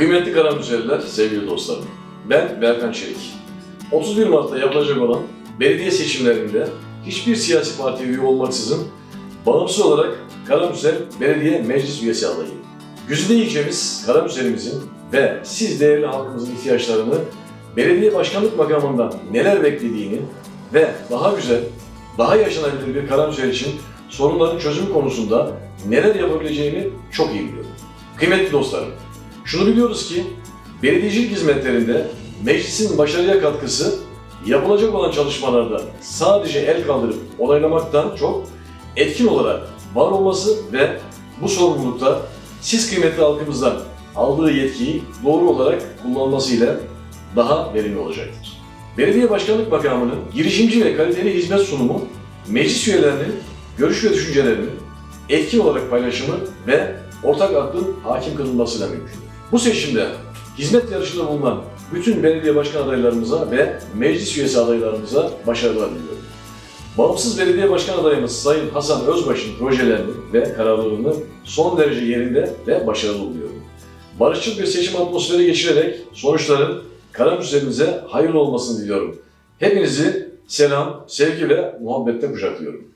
Kıymetli karamüzeliler, sevgili dostlarım. Ben Berkan Çelik. 31 Mart'ta yapılacak olan belediye seçimlerinde hiçbir siyasi partiye üye olmaksızın bağımsız olarak Karamüsel Belediye Meclis Üyesi adayıyım. Güzide ilçemiz Karamüsel'imizin ve siz değerli halkımızın ihtiyaçlarını belediye başkanlık makamından neler beklediğini ve daha güzel, daha yaşanabilir bir Karamüsel için sorunların çözümü konusunda neler yapabileceğini çok iyi biliyorum. Kıymetli dostlarım, şunu biliyoruz ki belediyecilik hizmetlerinde meclisin başarıya katkısı yapılacak olan çalışmalarda sadece el kaldırıp onaylamaktan çok etkin olarak var olması ve bu sorumlulukta siz kıymetli halkımızdan aldığı yetkiyi doğru olarak kullanmasıyla daha verimli olacaktır. Belediye başkanlık makamının girişimci ve kaliteli hizmet sunumu, meclis üyelerinin görüş ve düşüncelerinin etkin olarak paylaşımı ve ortak aklın hakim kılınmasıyla mümkün. Bu seçimde hizmet yarışında bulunan bütün belediye başkan adaylarımıza ve meclis üyesi adaylarımıza başarılar diliyorum. Bağımsız belediye başkan adayımız Sayın Hasan Özbaş'ın projelerini ve kararlılığını son derece yerinde ve başarılı buluyorum. Barışçıl bir seçim atmosferi geçirerek sonuçların Karamüsel'imize hayırlı olmasını diliyorum. Hepinizi selam, sevgi ve muhabbetle kucaklıyorum.